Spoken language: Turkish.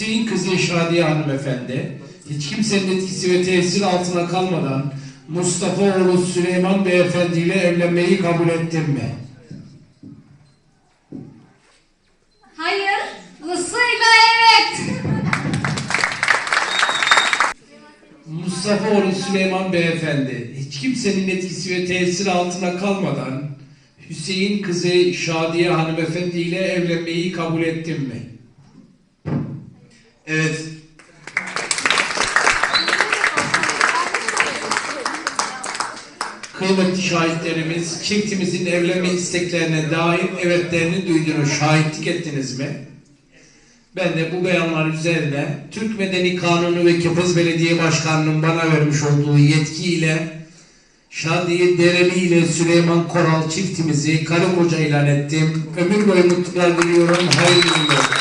Hüseyin kızı Şadiye hanımefendi, hiç kimsenin etkisi ve tesiri altına kalmadan Mustafa oğlu Süleyman beyefendi ile evlenmeyi kabul ettin mi? Hayır, ısıyla evet. Mustafa oğlu Süleyman beyefendi, hiç kimsenin etkisi ve tesiri altına kalmadan Hüseyin kızı Şadiye hanımefendi ile evlenmeyi kabul ettin mi? Evet. Kıymetli şahitlerimiz, çiftimizin evlenme isteklerine dair evetlerini duyduğunu şahitlik ettiniz mi? Ben de bu beyanlar üzerine Türk Medeni Kanunu ve Kıbrıs Belediye Başkanı'nın bana vermiş olduğu yetkiyle Şadiye Dereli ile Süleyman Koral çiftimizi karı koca ilan ettim. Ömür boyu mutluluklar diliyorum. Hayırlı günler.